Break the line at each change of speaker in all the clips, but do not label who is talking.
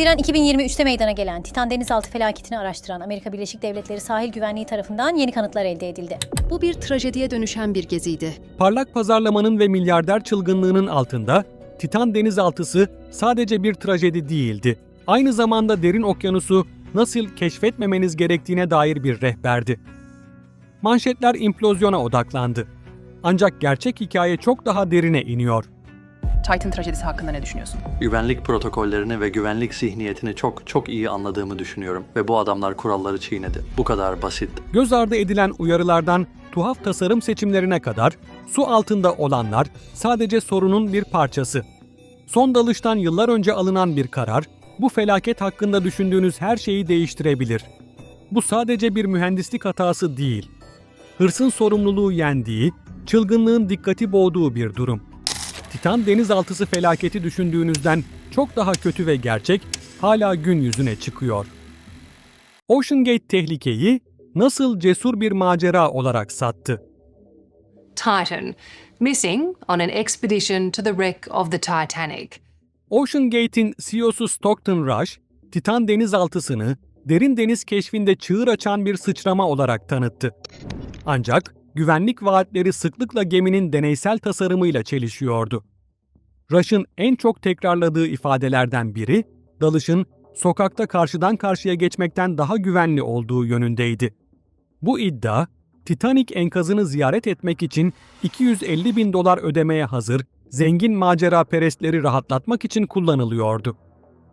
Haziran 2023'te meydana gelen Titan denizaltı felaketini araştıran Amerika Birleşik Devletleri Sahil Güvenliği tarafından yeni kanıtlar elde edildi.
Bu bir trajediye dönüşen bir geziydi.
Parlak pazarlamanın ve milyarder çılgınlığının altında Titan denizaltısı sadece bir trajedi değildi. Aynı zamanda derin okyanusu nasıl keşfetmemeniz gerektiğine dair bir rehberdi. Manşetler implozyona odaklandı. Ancak gerçek hikaye çok daha derine iniyor.
Titan trajedisi hakkında ne düşünüyorsun?
Güvenlik protokollerini ve güvenlik zihniyetini çok çok iyi anladığımı düşünüyorum ve bu adamlar kuralları çiğnedi. Bu kadar basit.
Göz ardı edilen uyarılardan tuhaf tasarım seçimlerine kadar su altında olanlar sadece sorunun bir parçası. Son dalıştan yıllar önce alınan bir karar, bu felaket hakkında düşündüğünüz her şeyi değiştirebilir. Bu sadece bir mühendislik hatası değil. Hırsın sorumluluğu yendiği, çılgınlığın dikkati boğduğu bir durum. Titan denizaltısı felaketi düşündüğünüzden çok daha kötü ve gerçek hala gün yüzüne çıkıyor. Ocean Gate tehlikeyi nasıl cesur bir macera olarak sattı?
Titan, missing on an expedition to the wreck of the Titanic.
Ocean Gate'in CEO'su Stockton Rush, Titan denizaltısını derin deniz keşfinde çığır açan bir sıçrama olarak tanıttı. Ancak güvenlik vaatleri sıklıkla geminin deneysel tasarımıyla çelişiyordu. Rush'ın en çok tekrarladığı ifadelerden biri, dalışın sokakta karşıdan karşıya geçmekten daha güvenli olduğu yönündeydi. Bu iddia, Titanic enkazını ziyaret etmek için 250 bin dolar ödemeye hazır, zengin macera perestleri rahatlatmak için kullanılıyordu.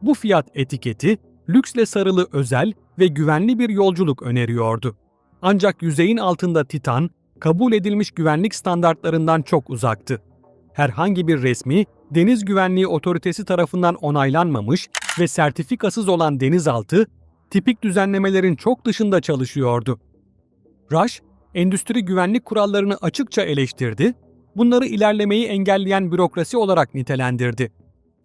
Bu fiyat etiketi, lüksle sarılı özel ve güvenli bir yolculuk öneriyordu. Ancak yüzeyin altında Titan, kabul edilmiş güvenlik standartlarından çok uzaktı. Herhangi bir resmi, deniz güvenliği otoritesi tarafından onaylanmamış ve sertifikasız olan denizaltı, tipik düzenlemelerin çok dışında çalışıyordu. Rush, endüstri güvenlik kurallarını açıkça eleştirdi, bunları ilerlemeyi engelleyen bürokrasi olarak nitelendirdi.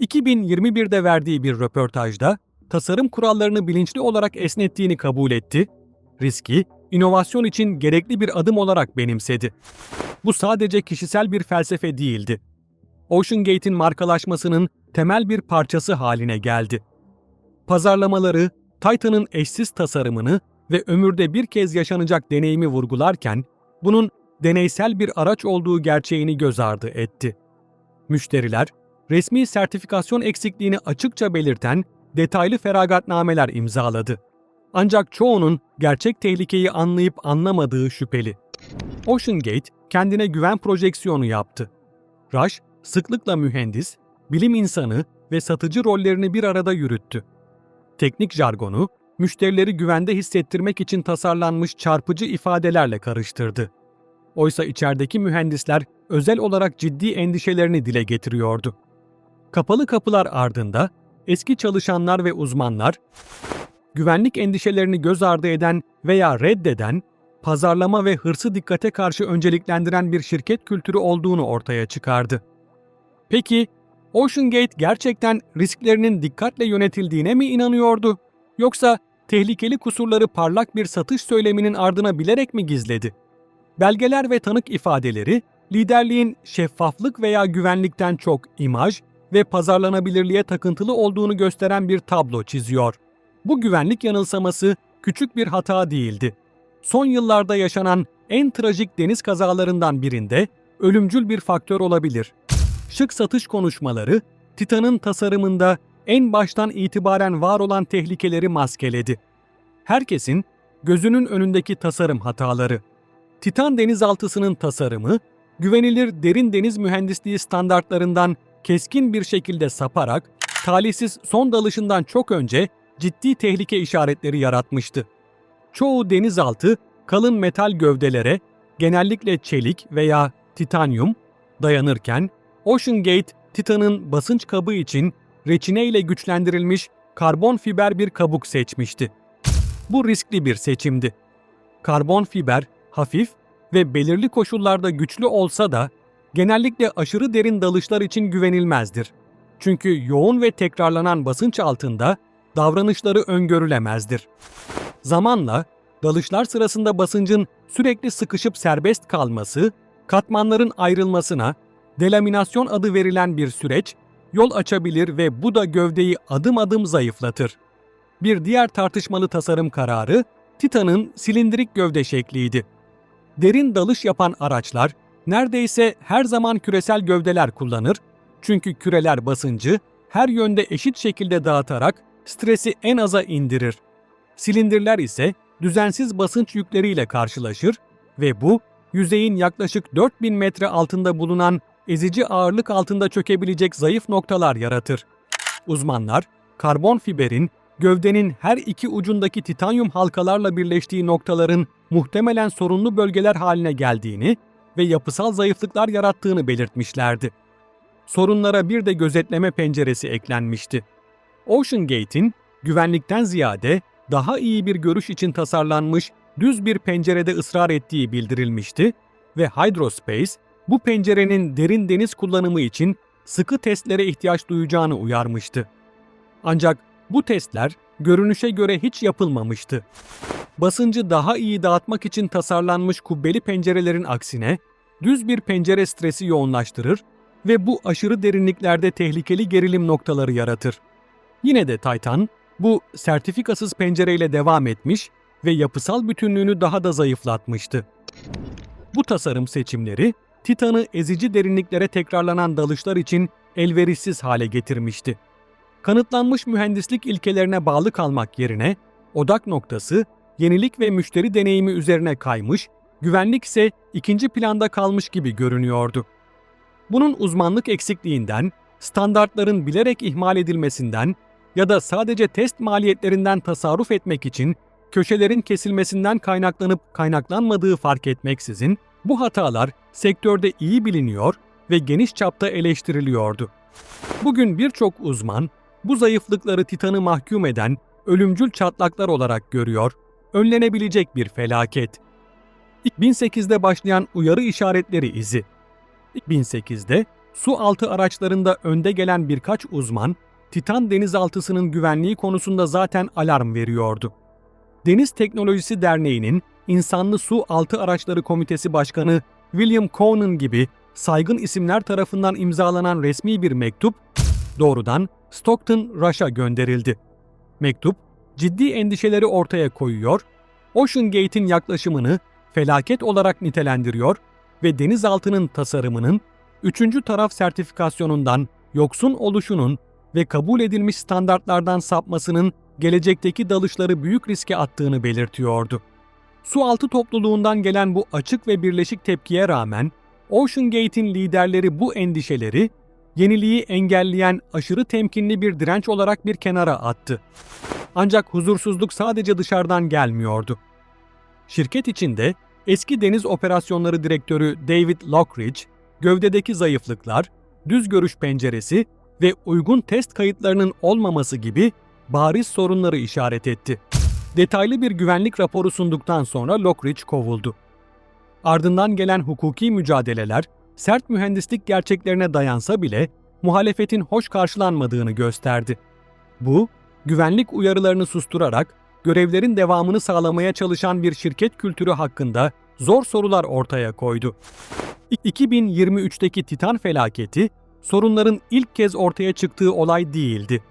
2021'de verdiği bir röportajda tasarım kurallarını bilinçli olarak esnettiğini kabul etti, riski inovasyon için gerekli bir adım olarak benimsedi. Bu sadece kişisel bir felsefe değildi. Ocean Gate'in markalaşmasının temel bir parçası haline geldi. Pazarlamaları, Titan'ın eşsiz tasarımını ve ömürde bir kez yaşanacak deneyimi vurgularken, bunun deneysel bir araç olduğu gerçeğini göz ardı etti. Müşteriler, resmi sertifikasyon eksikliğini açıkça belirten detaylı feragatnameler imzaladı. Ancak çoğunun gerçek tehlikeyi anlayıp anlamadığı şüpheli. Ocean Gate kendine güven projeksiyonu yaptı. Rush, sıklıkla mühendis, bilim insanı ve satıcı rollerini bir arada yürüttü. Teknik jargonu, müşterileri güvende hissettirmek için tasarlanmış çarpıcı ifadelerle karıştırdı. Oysa içerideki mühendisler özel olarak ciddi endişelerini dile getiriyordu. Kapalı kapılar ardında eski çalışanlar ve uzmanlar güvenlik endişelerini göz ardı eden veya reddeden, pazarlama ve hırsı dikkate karşı önceliklendiren bir şirket kültürü olduğunu ortaya çıkardı. Peki, Ocean Gate gerçekten risklerinin dikkatle yönetildiğine mi inanıyordu? Yoksa tehlikeli kusurları parlak bir satış söyleminin ardına bilerek mi gizledi? Belgeler ve tanık ifadeleri, liderliğin şeffaflık veya güvenlikten çok imaj ve pazarlanabilirliğe takıntılı olduğunu gösteren bir tablo çiziyor. Bu güvenlik yanılsaması küçük bir hata değildi. Son yıllarda yaşanan en trajik deniz kazalarından birinde ölümcül bir faktör olabilir. Şık satış konuşmaları, Titan'ın tasarımında en baştan itibaren var olan tehlikeleri maskeledi. Herkesin gözünün önündeki tasarım hataları. Titan denizaltısının tasarımı, güvenilir derin deniz mühendisliği standartlarından keskin bir şekilde saparak, talihsiz son dalışından çok önce ciddi tehlike işaretleri yaratmıştı. Çoğu denizaltı kalın metal gövdelere, genellikle çelik veya titanyum dayanırken Ocean Gate Titan'ın basınç kabı için reçine ile güçlendirilmiş karbon fiber bir kabuk seçmişti. Bu riskli bir seçimdi. Karbon fiber hafif ve belirli koşullarda güçlü olsa da genellikle aşırı derin dalışlar için güvenilmezdir. Çünkü yoğun ve tekrarlanan basınç altında davranışları öngörülemezdir. Zamanla dalışlar sırasında basıncın sürekli sıkışıp serbest kalması, katmanların ayrılmasına, delaminasyon adı verilen bir süreç yol açabilir ve bu da gövdeyi adım adım zayıflatır. Bir diğer tartışmalı tasarım kararı Titan'ın silindirik gövde şekliydi. Derin dalış yapan araçlar neredeyse her zaman küresel gövdeler kullanır çünkü küreler basıncı her yönde eşit şekilde dağıtarak stresi en aza indirir. Silindirler ise düzensiz basınç yükleriyle karşılaşır ve bu yüzeyin yaklaşık 4000 metre altında bulunan ezici ağırlık altında çökebilecek zayıf noktalar yaratır. Uzmanlar, karbon fiberin gövdenin her iki ucundaki titanyum halkalarla birleştiği noktaların muhtemelen sorunlu bölgeler haline geldiğini ve yapısal zayıflıklar yarattığını belirtmişlerdi. Sorunlara bir de gözetleme penceresi eklenmişti. Ocean Gate'in güvenlikten ziyade daha iyi bir görüş için tasarlanmış düz bir pencerede ısrar ettiği bildirilmişti ve Hydrospace bu pencerenin derin deniz kullanımı için sıkı testlere ihtiyaç duyacağını uyarmıştı. Ancak bu testler görünüşe göre hiç yapılmamıştı. Basıncı daha iyi dağıtmak için tasarlanmış kubbeli pencerelerin aksine düz bir pencere stresi yoğunlaştırır ve bu aşırı derinliklerde tehlikeli gerilim noktaları yaratır. Yine de Titan bu sertifikasız pencereyle devam etmiş ve yapısal bütünlüğünü daha da zayıflatmıştı. Bu tasarım seçimleri Titan'ı ezici derinliklere tekrarlanan dalışlar için elverişsiz hale getirmişti. Kanıtlanmış mühendislik ilkelerine bağlı kalmak yerine odak noktası yenilik ve müşteri deneyimi üzerine kaymış, güvenlik ise ikinci planda kalmış gibi görünüyordu. Bunun uzmanlık eksikliğinden, standartların bilerek ihmal edilmesinden ya da sadece test maliyetlerinden tasarruf etmek için köşelerin kesilmesinden kaynaklanıp kaynaklanmadığı fark etmeksizin bu hatalar sektörde iyi biliniyor ve geniş çapta eleştiriliyordu. Bugün birçok uzman bu zayıflıkları Titan'ı mahkum eden ölümcül çatlaklar olarak görüyor, önlenebilecek bir felaket. 2008'de başlayan uyarı işaretleri izi. 2008'de su altı araçlarında önde gelen birkaç uzman, Titan denizaltısının güvenliği konusunda zaten alarm veriyordu. Deniz Teknolojisi Derneği'nin İnsanlı Su Altı Araçları Komitesi Başkanı William Conan gibi saygın isimler tarafından imzalanan resmi bir mektup doğrudan Stockton Rush'a gönderildi. Mektup ciddi endişeleri ortaya koyuyor, Ocean Gate'in yaklaşımını felaket olarak nitelendiriyor ve denizaltının tasarımının üçüncü taraf sertifikasyonundan yoksun oluşunun ve kabul edilmiş standartlardan sapmasının gelecekteki dalışları büyük riske attığını belirtiyordu. Sualtı topluluğundan gelen bu açık ve birleşik tepkiye rağmen Ocean Gate'in liderleri bu endişeleri yeniliği engelleyen aşırı temkinli bir direnç olarak bir kenara attı. Ancak huzursuzluk sadece dışarıdan gelmiyordu. Şirket içinde eski deniz operasyonları direktörü David Lockridge, gövdedeki zayıflıklar, düz görüş penceresi ve uygun test kayıtlarının olmaması gibi bariz sorunları işaret etti. Detaylı bir güvenlik raporu sunduktan sonra Lockridge kovuldu. Ardından gelen hukuki mücadeleler sert mühendislik gerçeklerine dayansa bile muhalefetin hoş karşılanmadığını gösterdi. Bu, güvenlik uyarılarını susturarak görevlerin devamını sağlamaya çalışan bir şirket kültürü hakkında zor sorular ortaya koydu. 2023'teki Titan felaketi sorunların ilk kez ortaya çıktığı olay değildi.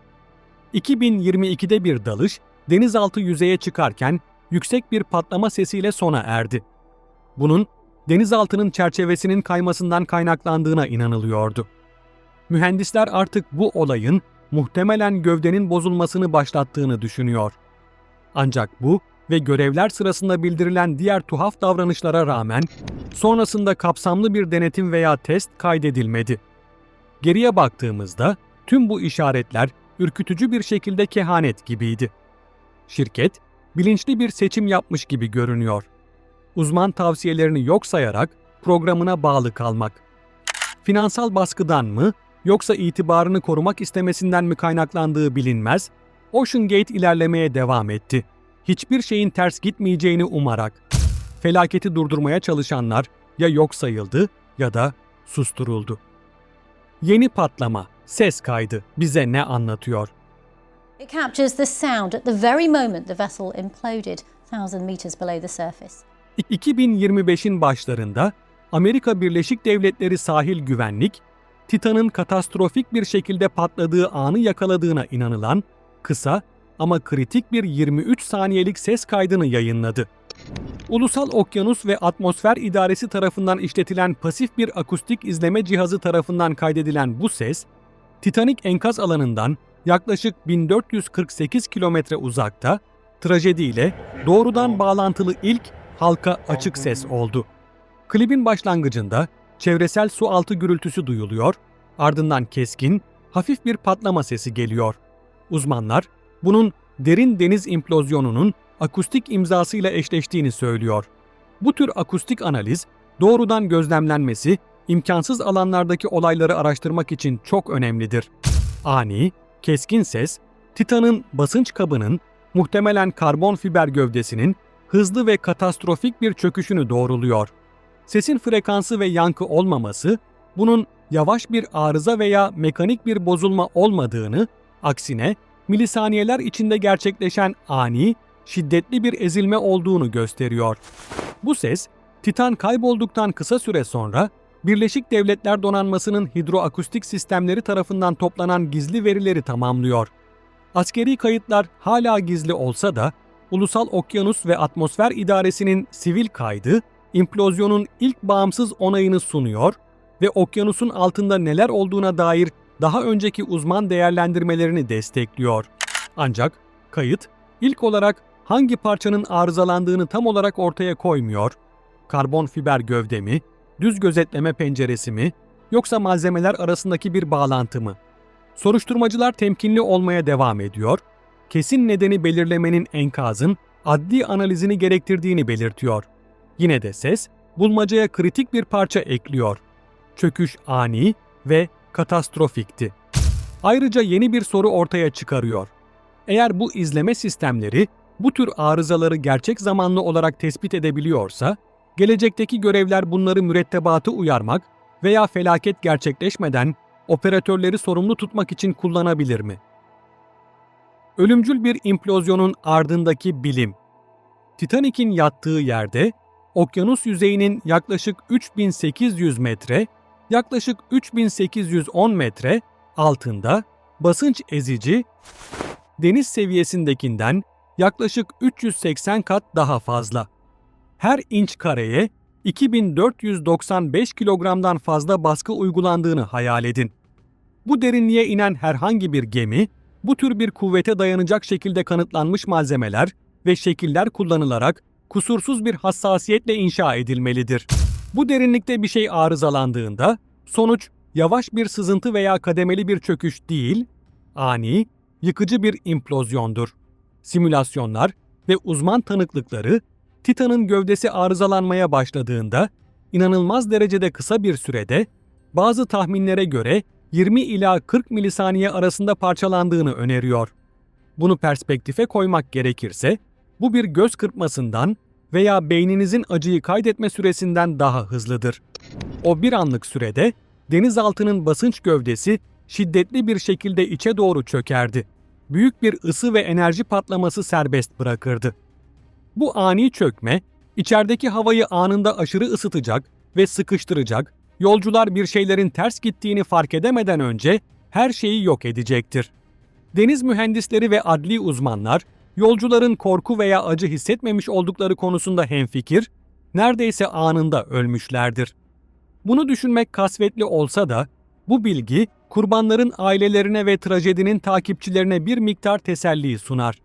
2022'de bir dalış denizaltı yüzeye çıkarken yüksek bir patlama sesiyle sona erdi. Bunun denizaltının çerçevesinin kaymasından kaynaklandığına inanılıyordu. Mühendisler artık bu olayın muhtemelen gövdenin bozulmasını başlattığını düşünüyor. Ancak bu ve görevler sırasında bildirilen diğer tuhaf davranışlara rağmen sonrasında kapsamlı bir denetim veya test kaydedilmedi. Geriye baktığımızda tüm bu işaretler ürkütücü bir şekilde kehanet gibiydi. Şirket bilinçli bir seçim yapmış gibi görünüyor. Uzman tavsiyelerini yok sayarak programına bağlı kalmak. Finansal baskıdan mı yoksa itibarını korumak istemesinden mi kaynaklandığı bilinmez, Ocean Gate ilerlemeye devam etti. Hiçbir şeyin ters gitmeyeceğini umarak. Felaketi durdurmaya çalışanlar ya yok sayıldı ya da susturuldu. Yeni patlama, ses kaydı bize ne anlatıyor?
It captures the sound at the very moment the vessel imploded, 1,000 meters below the surface.
2025'in başlarında Amerika Birleşik Devletleri Sahil Güvenlik, Titan'ın katastrofik bir şekilde patladığı anı yakaladığına inanılan kısa ama kritik bir 23 saniyelik ses kaydını yayınladı. Ulusal Okyanus ve Atmosfer İdaresi tarafından işletilen pasif bir akustik izleme cihazı tarafından kaydedilen bu ses, Titanic enkaz alanından yaklaşık 1448 kilometre uzakta trajediyle doğrudan bağlantılı ilk halka açık ses oldu. Klibin başlangıcında çevresel su altı gürültüsü duyuluyor, ardından keskin, hafif bir patlama sesi geliyor. Uzmanlar bunun derin deniz implozyonunun akustik imzasıyla eşleştiğini söylüyor. Bu tür akustik analiz doğrudan gözlemlenmesi imkansız alanlardaki olayları araştırmak için çok önemlidir. Ani, keskin ses, Titan'ın basınç kabının muhtemelen karbon fiber gövdesinin hızlı ve katastrofik bir çöküşünü doğruluyor. Sesin frekansı ve yankı olmaması, bunun yavaş bir arıza veya mekanik bir bozulma olmadığını, aksine milisaniyeler içinde gerçekleşen ani, şiddetli bir ezilme olduğunu gösteriyor. Bu ses, Titan kaybolduktan kısa süre sonra Birleşik Devletler Donanması'nın hidroakustik sistemleri tarafından toplanan gizli verileri tamamlıyor. Askeri kayıtlar hala gizli olsa da Ulusal Okyanus ve Atmosfer İdaresi'nin sivil kaydı implozyonun ilk bağımsız onayını sunuyor ve okyanusun altında neler olduğuna dair daha önceki uzman değerlendirmelerini destekliyor. Ancak kayıt ilk olarak hangi parçanın arızalandığını tam olarak ortaya koymuyor. Karbon fiber gövde mi, düz gözetleme penceresi mi, yoksa malzemeler arasındaki bir bağlantı mı? Soruşturmacılar temkinli olmaya devam ediyor. Kesin nedeni belirlemenin enkazın adli analizini gerektirdiğini belirtiyor. Yine de ses bulmacaya kritik bir parça ekliyor. Çöküş ani ve katastrofikti. Ayrıca yeni bir soru ortaya çıkarıyor. Eğer bu izleme sistemleri bu tür arızaları gerçek zamanlı olarak tespit edebiliyorsa, gelecekteki görevler bunları mürettebatı uyarmak veya felaket gerçekleşmeden operatörleri sorumlu tutmak için kullanabilir mi? Ölümcül bir implozyonun ardındaki bilim. Titanic'in yattığı yerde okyanus yüzeyinin yaklaşık 3800 metre, yaklaşık 3810 metre altında basınç ezici deniz seviyesindekinden yaklaşık 380 kat daha fazla. Her inç kareye 2495 kilogramdan fazla baskı uygulandığını hayal edin. Bu derinliğe inen herhangi bir gemi, bu tür bir kuvvete dayanacak şekilde kanıtlanmış malzemeler ve şekiller kullanılarak kusursuz bir hassasiyetle inşa edilmelidir. Bu derinlikte bir şey arızalandığında sonuç yavaş bir sızıntı veya kademeli bir çöküş değil, ani, yıkıcı bir implozyondur. Simülasyonlar ve uzman tanıklıkları Titan'ın gövdesi arızalanmaya başladığında inanılmaz derecede kısa bir sürede bazı tahminlere göre 20 ila 40 milisaniye arasında parçalandığını öneriyor. Bunu perspektife koymak gerekirse bu bir göz kırpmasından veya beyninizin acıyı kaydetme süresinden daha hızlıdır. O bir anlık sürede denizaltının basınç gövdesi şiddetli bir şekilde içe doğru çökerdi. Büyük bir ısı ve enerji patlaması serbest bırakırdı. Bu ani çökme, içerideki havayı anında aşırı ısıtacak ve sıkıştıracak, yolcular bir şeylerin ters gittiğini fark edemeden önce her şeyi yok edecektir. Deniz mühendisleri ve adli uzmanlar, yolcuların korku veya acı hissetmemiş oldukları konusunda hemfikir, neredeyse anında ölmüşlerdir. Bunu düşünmek kasvetli olsa da, bu bilgi kurbanların ailelerine ve trajedinin takipçilerine bir miktar teselli sunar.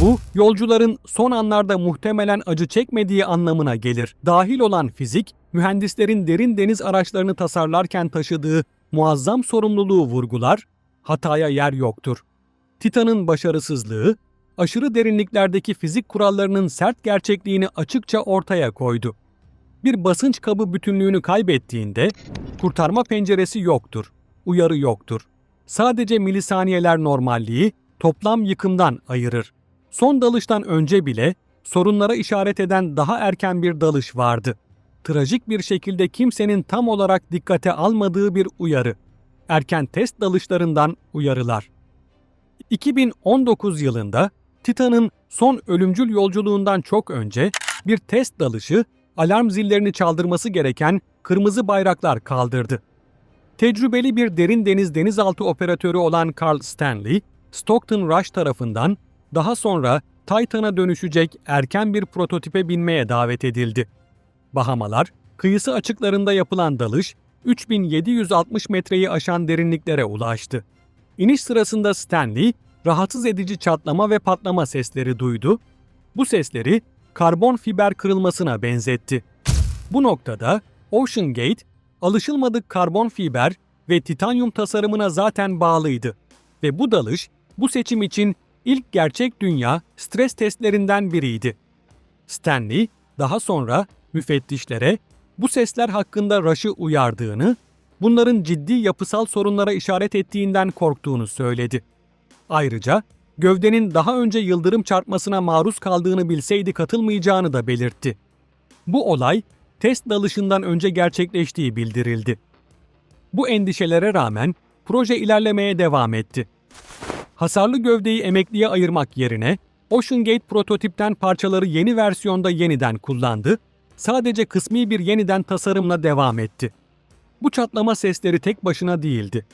Bu, yolcuların son anlarda muhtemelen acı çekmediği anlamına gelir. Dahil olan fizik, mühendislerin derin deniz araçlarını tasarlarken taşıdığı muazzam sorumluluğu vurgular, hataya yer yoktur. Titan'ın başarısızlığı, aşırı derinliklerdeki fizik kurallarının sert gerçekliğini açıkça ortaya koydu. Bir basınç kabı bütünlüğünü kaybettiğinde kurtarma penceresi yoktur, uyarı yoktur. Sadece milisaniyeler normalliği toplam yıkımdan ayırır. Son dalıştan önce bile sorunlara işaret eden daha erken bir dalış vardı. Trajik bir şekilde kimsenin tam olarak dikkate almadığı bir uyarı. Erken test dalışlarından uyarılar. 2019 yılında Titan'ın son ölümcül yolculuğundan çok önce bir test dalışı alarm zillerini çaldırması gereken kırmızı bayraklar kaldırdı. Tecrübeli bir derin deniz denizaltı operatörü olan Carl Stanley, Stockton Rush tarafından daha sonra Titan'a dönüşecek erken bir prototipe binmeye davet edildi. Bahamalar, kıyısı açıklarında yapılan dalış 3760 metreyi aşan derinliklere ulaştı. İniş sırasında Stanley, rahatsız edici çatlama ve patlama sesleri duydu. Bu sesleri karbon fiber kırılmasına benzetti. Bu noktada Ocean Gate, alışılmadık karbon fiber ve titanyum tasarımına zaten bağlıydı ve bu dalış bu seçim için ilk gerçek dünya stres testlerinden biriydi. Stanley daha sonra müfettişlere bu sesler hakkında Rush'ı uyardığını, bunların ciddi yapısal sorunlara işaret ettiğinden korktuğunu söyledi. Ayrıca gövdenin daha önce yıldırım çarpmasına maruz kaldığını bilseydi katılmayacağını da belirtti. Bu olay test dalışından önce gerçekleştiği bildirildi. Bu endişelere rağmen proje ilerlemeye devam etti. Hasarlı gövdeyi emekliye ayırmak yerine Ocean prototipten parçaları yeni versiyonda yeniden kullandı, sadece kısmi bir yeniden tasarımla devam etti. Bu çatlama sesleri tek başına değildi.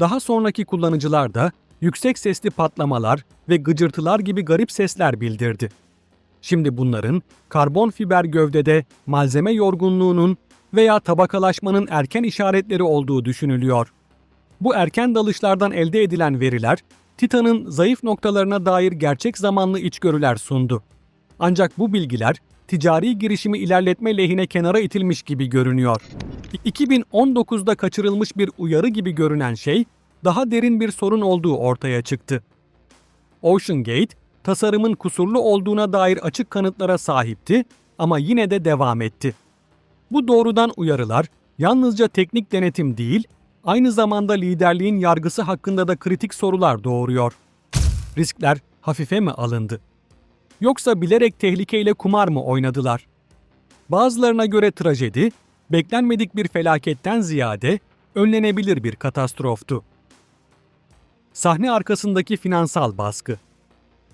Daha sonraki kullanıcılar da yüksek sesli patlamalar ve gıcırtılar gibi garip sesler bildirdi. Şimdi bunların karbon fiber gövdede malzeme yorgunluğunun veya tabakalaşmanın erken işaretleri olduğu düşünülüyor. Bu erken dalışlardan elde edilen veriler, Titan'ın zayıf noktalarına dair gerçek zamanlı içgörüler sundu. Ancak bu bilgiler ticari girişimi ilerletme lehine kenara itilmiş gibi görünüyor. 2019'da kaçırılmış bir uyarı gibi görünen şey, daha derin bir sorun olduğu ortaya çıktı. Ocean Gate, tasarımın kusurlu olduğuna dair açık kanıtlara sahipti ama yine de devam etti. Bu doğrudan uyarılar yalnızca teknik denetim değil, aynı zamanda liderliğin yargısı hakkında da kritik sorular doğuruyor. Riskler hafife mi alındı? Yoksa bilerek tehlikeyle kumar mı oynadılar? Bazılarına göre trajedi, beklenmedik bir felaketten ziyade önlenebilir bir katastroftu. Sahne arkasındaki finansal baskı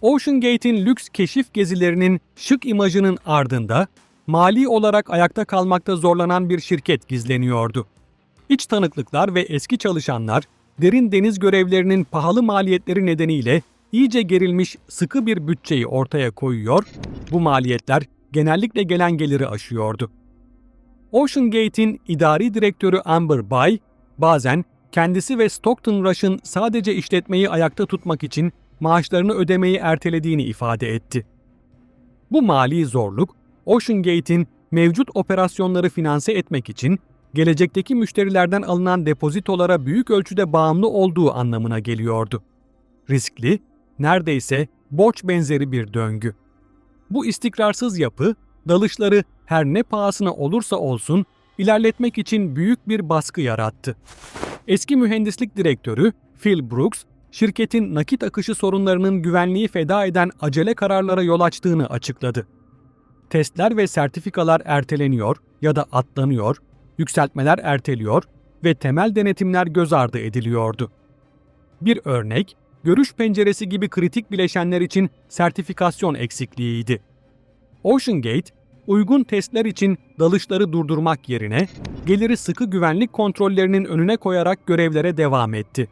Ocean Gate'in lüks keşif gezilerinin şık imajının ardında mali olarak ayakta kalmakta zorlanan bir şirket gizleniyordu. İç tanıklıklar ve eski çalışanlar derin deniz görevlerinin pahalı maliyetleri nedeniyle iyice gerilmiş sıkı bir bütçeyi ortaya koyuyor, bu maliyetler genellikle gelen geliri aşıyordu. Ocean Gate'in idari direktörü Amber Bay, bazen kendisi ve Stockton Rush'ın sadece işletmeyi ayakta tutmak için maaşlarını ödemeyi ertelediğini ifade etti. Bu mali zorluk, Ocean Gate'in mevcut operasyonları finanse etmek için gelecekteki müşterilerden alınan depozitolara büyük ölçüde bağımlı olduğu anlamına geliyordu. Riskli, neredeyse borç benzeri bir döngü. Bu istikrarsız yapı, dalışları her ne pahasına olursa olsun ilerletmek için büyük bir baskı yarattı. Eski mühendislik direktörü Phil Brooks, şirketin nakit akışı sorunlarının güvenliği feda eden acele kararlara yol açtığını açıkladı. Testler ve sertifikalar erteleniyor ya da atlanıyor, yükseltmeler erteliyor ve temel denetimler göz ardı ediliyordu. Bir örnek, görüş penceresi gibi kritik bileşenler için sertifikasyon eksikliğiydi. Ocean Gate, uygun testler için dalışları durdurmak yerine geliri sıkı güvenlik kontrollerinin önüne koyarak görevlere devam etti.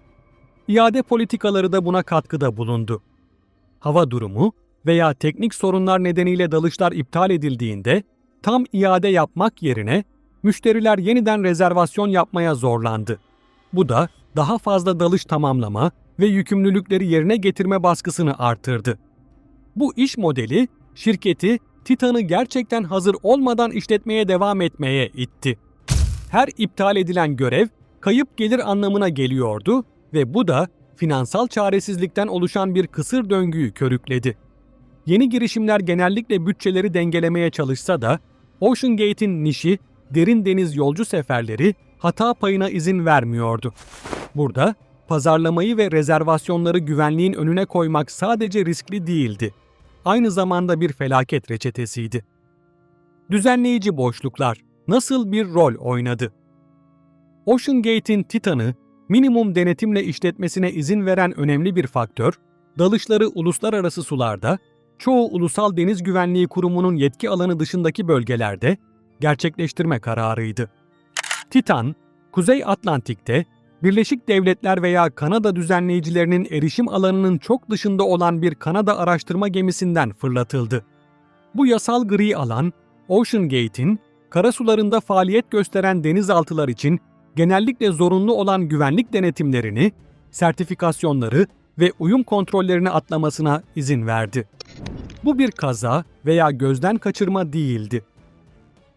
İade politikaları da buna katkıda bulundu. Hava durumu veya teknik sorunlar nedeniyle dalışlar iptal edildiğinde tam iade yapmak yerine müşteriler yeniden rezervasyon yapmaya zorlandı. Bu da daha fazla dalış tamamlama ve yükümlülükleri yerine getirme baskısını artırdı. Bu iş modeli şirketi Titan'ı gerçekten hazır olmadan işletmeye devam etmeye itti. Her iptal edilen görev kayıp gelir anlamına geliyordu ve bu da finansal çaresizlikten oluşan bir kısır döngüyü körükledi. Yeni girişimler genellikle bütçeleri dengelemeye çalışsa da Ocean Gate'in nişi derin deniz yolcu seferleri hata payına izin vermiyordu. Burada pazarlamayı ve rezervasyonları güvenliğin önüne koymak sadece riskli değildi. Aynı zamanda bir felaket reçetesiydi. Düzenleyici boşluklar nasıl bir rol oynadı? Ocean Gate'in Titan'ı minimum denetimle işletmesine izin veren önemli bir faktör, dalışları uluslararası sularda, çoğu ulusal deniz güvenliği kurumunun yetki alanı dışındaki bölgelerde gerçekleştirme kararıydı. Titan, Kuzey Atlantik'te Birleşik Devletler veya Kanada düzenleyicilerinin erişim alanının çok dışında olan bir Kanada araştırma gemisinden fırlatıldı. Bu yasal gri alan, Ocean Gate'in karasularında faaliyet gösteren denizaltılar için genellikle zorunlu olan güvenlik denetimlerini, sertifikasyonları ve uyum kontrollerini atlamasına izin verdi. Bu bir kaza veya gözden kaçırma değildi.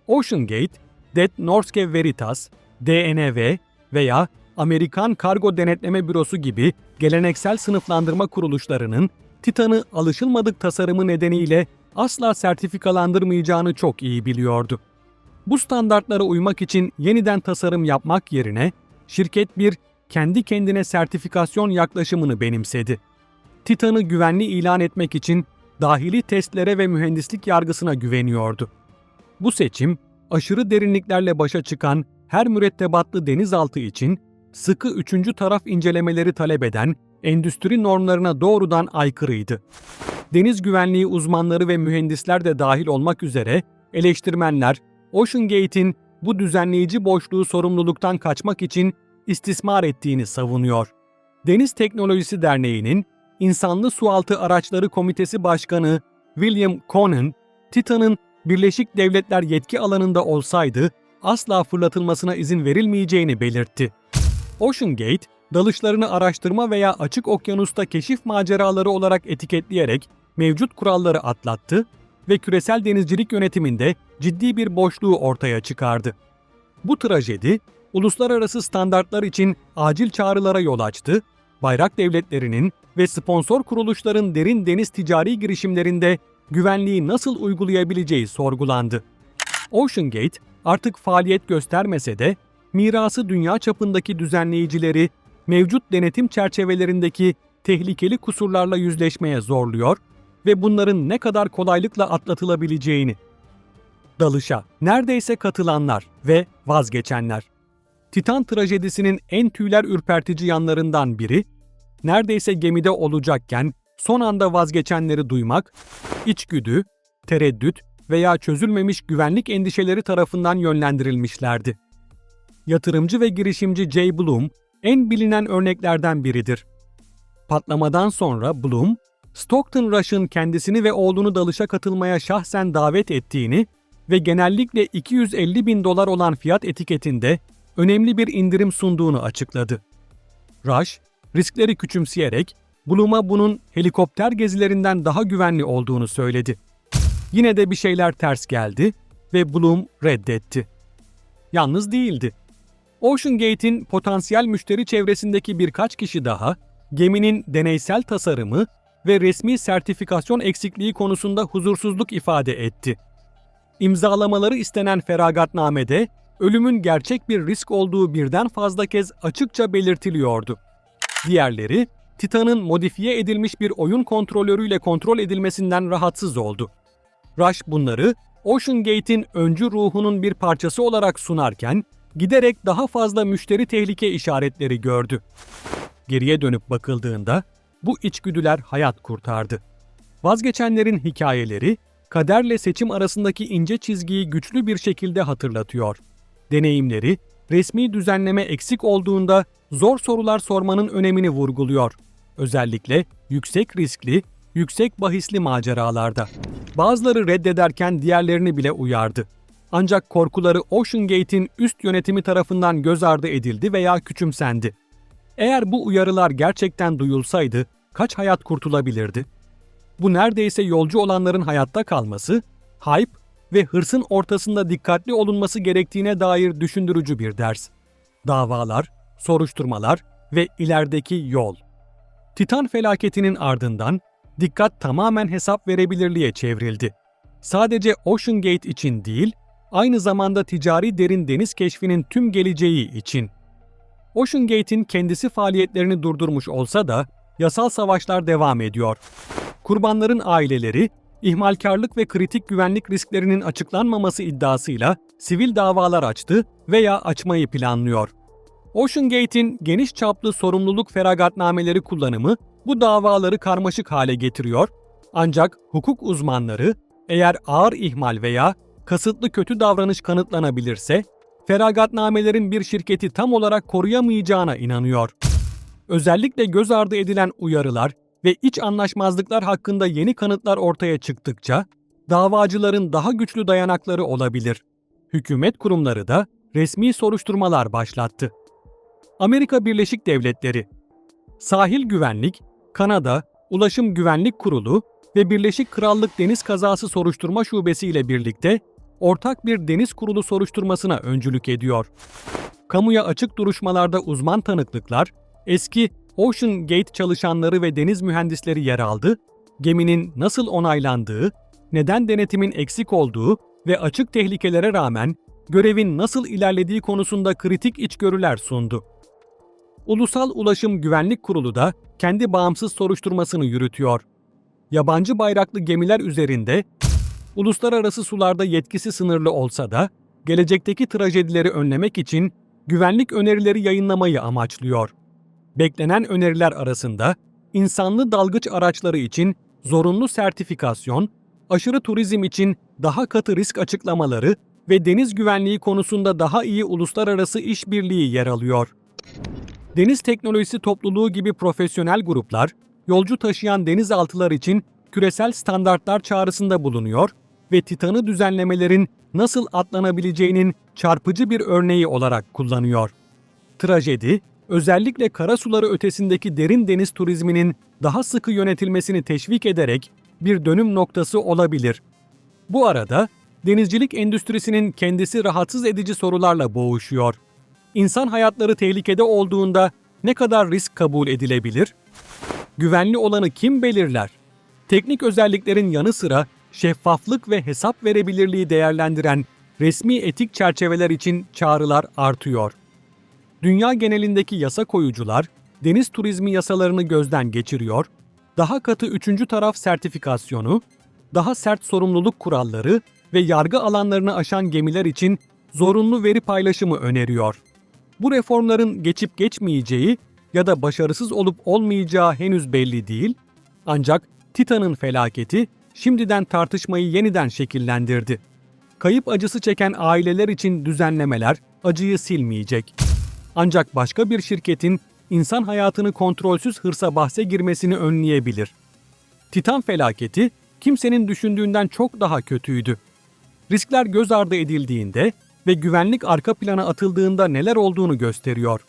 Ocean Gate, Det Norske Veritas, DNV veya Amerikan Kargo Denetleme Bürosu gibi geleneksel sınıflandırma kuruluşlarının Titan'ı alışılmadık tasarımı nedeniyle asla sertifikalandırmayacağını çok iyi biliyordu. Bu standartlara uymak için yeniden tasarım yapmak yerine şirket bir kendi kendine sertifikasyon yaklaşımını benimsedi. Titan'ı güvenli ilan etmek için dahili testlere ve mühendislik yargısına güveniyordu. Bu seçim aşırı derinliklerle başa çıkan her mürettebatlı denizaltı için sıkı üçüncü taraf incelemeleri talep eden endüstri normlarına doğrudan aykırıydı. Deniz güvenliği uzmanları ve mühendisler de dahil olmak üzere eleştirmenler Ocean Gate'in bu düzenleyici boşluğu sorumluluktan kaçmak için istismar ettiğini savunuyor. Deniz Teknolojisi Derneği'nin İnsanlı Sualtı Araçları Komitesi Başkanı William Conan, Titan'ın Birleşik Devletler yetki alanında olsaydı asla fırlatılmasına izin verilmeyeceğini belirtti. Ocean Gate, dalışlarını araştırma veya açık okyanusta keşif maceraları olarak etiketleyerek mevcut kuralları atlattı ve küresel denizcilik yönetiminde ciddi bir boşluğu ortaya çıkardı. Bu trajedi, uluslararası standartlar için acil çağrılara yol açtı, bayrak devletlerinin ve sponsor kuruluşların derin deniz ticari girişimlerinde güvenliği nasıl uygulayabileceği sorgulandı. Ocean Gate artık faaliyet göstermese de mirası dünya çapındaki düzenleyicileri mevcut denetim çerçevelerindeki tehlikeli kusurlarla yüzleşmeye zorluyor ve bunların ne kadar kolaylıkla atlatılabileceğini. Dalışa neredeyse katılanlar ve vazgeçenler. Titan trajedisinin en tüyler ürpertici yanlarından biri, neredeyse gemide olacakken son anda vazgeçenleri duymak, içgüdü, tereddüt veya çözülmemiş güvenlik endişeleri tarafından yönlendirilmişlerdi. Yatırımcı ve girişimci Jay Bloom en bilinen örneklerden biridir. Patlamadan sonra Bloom, Stockton Rush'ın kendisini ve oğlunu dalışa katılmaya şahsen davet ettiğini ve genellikle 250 bin dolar olan fiyat etiketinde önemli bir indirim sunduğunu açıkladı. Rush, riskleri küçümseyerek Bloom'a bunun helikopter gezilerinden daha güvenli olduğunu söyledi. Yine de bir şeyler ters geldi ve Bloom reddetti. Yalnız değildi. Ocean Gate'in potansiyel müşteri çevresindeki birkaç kişi daha geminin deneysel tasarımı ve resmi sertifikasyon eksikliği konusunda huzursuzluk ifade etti. İmzalamaları istenen feragatnamede ölümün gerçek bir risk olduğu birden fazla kez açıkça belirtiliyordu. Diğerleri, Titan'ın modifiye edilmiş bir oyun kontrolörüyle kontrol edilmesinden rahatsız oldu. Rush bunları Ocean Gate'in öncü ruhunun bir parçası olarak sunarken giderek daha fazla müşteri tehlike işaretleri gördü. Geriye dönüp bakıldığında bu içgüdüler hayat kurtardı. Vazgeçenlerin hikayeleri kaderle seçim arasındaki ince çizgiyi güçlü bir şekilde hatırlatıyor. Deneyimleri resmi düzenleme eksik olduğunda zor sorular sormanın önemini vurguluyor. Özellikle yüksek riskli, yüksek bahisli maceralarda. Bazıları reddederken diğerlerini bile uyardı. Ancak korkuları Ocean Gate'in üst yönetimi tarafından göz ardı edildi veya küçümsendi. Eğer bu uyarılar gerçekten duyulsaydı kaç hayat kurtulabilirdi? Bu neredeyse yolcu olanların hayatta kalması, hype ve hırsın ortasında dikkatli olunması gerektiğine dair düşündürücü bir ders. Davalar, soruşturmalar ve ilerideki yol. Titan felaketinin ardından dikkat tamamen hesap verebilirliğe çevrildi. Sadece Ocean Gate için değil, aynı zamanda ticari derin deniz keşfinin tüm geleceği için. Ocean Gate'in kendisi faaliyetlerini durdurmuş olsa da yasal savaşlar devam ediyor. Kurbanların aileleri, ihmalkarlık ve kritik güvenlik risklerinin açıklanmaması iddiasıyla sivil davalar açtı veya açmayı planlıyor. Ocean Gate'in geniş çaplı sorumluluk feragatnameleri kullanımı bu davaları karmaşık hale getiriyor. Ancak hukuk uzmanları eğer ağır ihmal veya kasıtlı kötü davranış kanıtlanabilirse feragatnamelerin bir şirketi tam olarak koruyamayacağına inanıyor. Özellikle göz ardı edilen uyarılar ve iç anlaşmazlıklar hakkında yeni kanıtlar ortaya çıktıkça davacıların daha güçlü dayanakları olabilir. Hükümet kurumları da resmi soruşturmalar başlattı. Amerika Birleşik Devletleri Sahil Güvenlik, Kanada, Ulaşım Güvenlik Kurulu ve Birleşik Krallık Deniz Kazası Soruşturma Şubesi ile birlikte ortak bir deniz kurulu soruşturmasına öncülük ediyor. Kamuya açık duruşmalarda uzman tanıklıklar, eski Ocean Gate çalışanları ve deniz mühendisleri yer aldı, geminin nasıl onaylandığı, neden denetimin eksik olduğu ve açık tehlikelere rağmen görevin nasıl ilerlediği konusunda kritik içgörüler sundu. Ulusal Ulaşım Güvenlik Kurulu da kendi bağımsız soruşturmasını yürütüyor. Yabancı bayraklı gemiler üzerinde uluslararası sularda yetkisi sınırlı olsa da gelecekteki trajedileri önlemek için güvenlik önerileri yayınlamayı amaçlıyor. Beklenen öneriler arasında insanlı dalgıç araçları için zorunlu sertifikasyon, aşırı turizm için daha katı risk açıklamaları ve deniz güvenliği konusunda daha iyi uluslararası işbirliği yer alıyor. Deniz teknolojisi topluluğu gibi profesyonel gruplar, yolcu taşıyan denizaltılar için küresel standartlar çağrısında bulunuyor ve Titan'ı düzenlemelerin nasıl atlanabileceğinin çarpıcı bir örneği olarak kullanıyor. Trajedi, özellikle kara suları ötesindeki derin deniz turizminin daha sıkı yönetilmesini teşvik ederek bir dönüm noktası olabilir. Bu arada denizcilik endüstrisinin kendisi rahatsız edici sorularla boğuşuyor. İnsan hayatları tehlikede olduğunda ne kadar risk kabul edilebilir? Güvenli olanı kim belirler? Teknik özelliklerin yanı sıra şeffaflık ve hesap verebilirliği değerlendiren resmi etik çerçeveler için çağrılar artıyor. Dünya genelindeki yasa koyucular deniz turizmi yasalarını gözden geçiriyor, daha katı üçüncü taraf sertifikasyonu, daha sert sorumluluk kuralları ve yargı alanlarını aşan gemiler için zorunlu veri paylaşımı öneriyor. Bu reformların geçip geçmeyeceği ya da başarısız olup olmayacağı henüz belli değil. Ancak Titan'ın felaketi şimdiden tartışmayı yeniden şekillendirdi. Kayıp acısı çeken aileler için düzenlemeler acıyı silmeyecek. Ancak başka bir şirketin insan hayatını kontrolsüz hırsa bahse girmesini önleyebilir. Titan felaketi kimsenin düşündüğünden çok daha kötüydü. Riskler göz ardı edildiğinde ve güvenlik arka plana atıldığında neler olduğunu gösteriyor.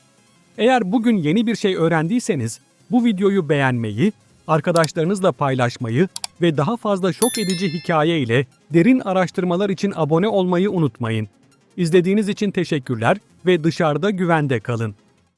Eğer bugün yeni bir şey öğrendiyseniz bu videoyu beğenmeyi, arkadaşlarınızla paylaşmayı ve daha fazla şok edici hikaye ile derin araştırmalar için abone olmayı unutmayın. İzlediğiniz için teşekkürler ve dışarıda güvende kalın.